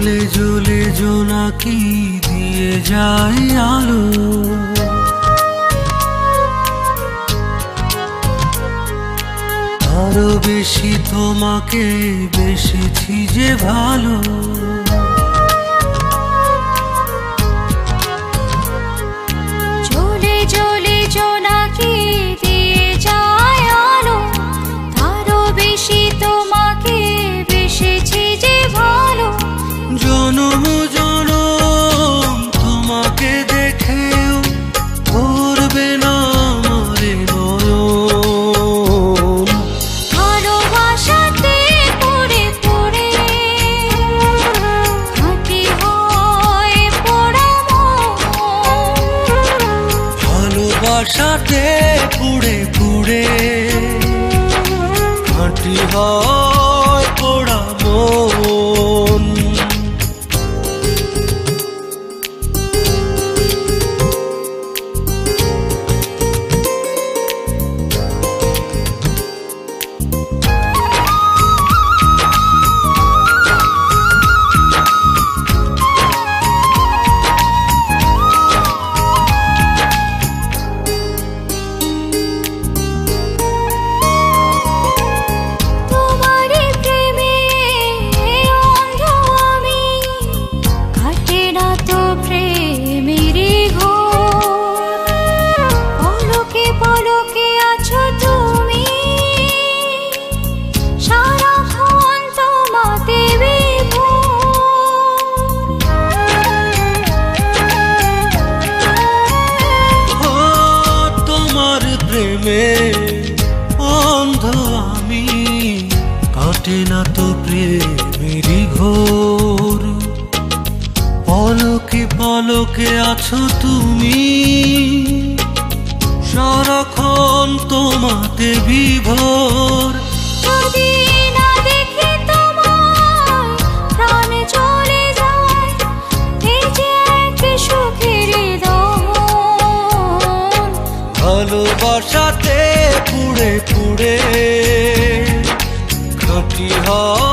জ্বলে জ্বলে জোনাকি দিয়ে যায় আলো। আরও বেশি তোমাকে বেশি যে ভালো। ভালোবাসাতে পুড়ে পুড়ে। হাঁটি হয় পোড়া মন কাটে না তো প্রেমেরই ঘোর। পলকে পলকে আছো তুমি। সারাক্ষণ তোমাতে বিভোর। যদি না দেখি তোমায় প্রাণ চলে যায় এই এক সুখের ভালোবাসাতে পুড়ে পুড়ে খাঁটি হয়।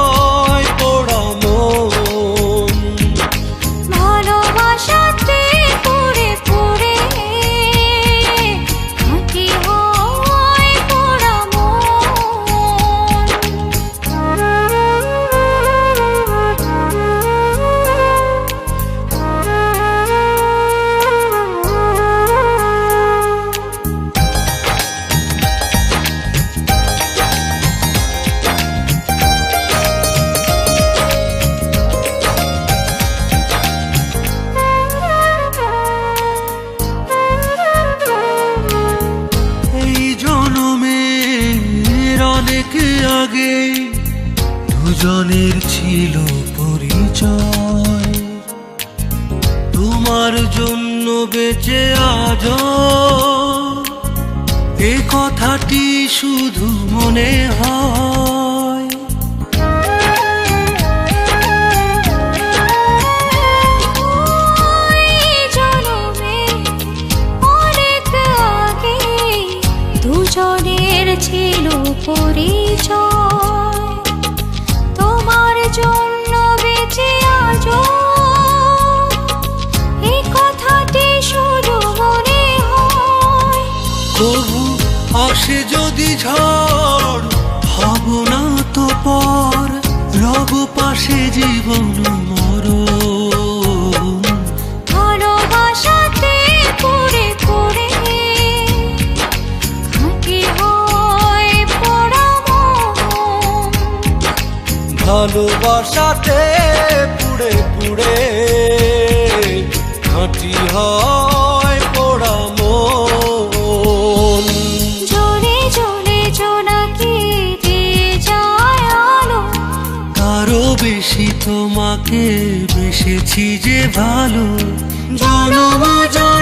আগে দুজনের ছিল পরিচয়। তোমার জন্য বেঁচে আজ এ কথাটি শুধু মনে হয়। ওই জনমে এই কথাটি শুধু মনে হয়। আসে যদি ঝড়, হব না তো পর। রব পাশে জীবন ভালোবাসাতে পুড়ে পুড়ে খাঁটি হয় পোড়া মন। জ্বলে জ্বলে জোনাকি দিয়ে যায় আলো? কারও বেশি তোমাকে বেসেছি যে ভালো। জনম জনম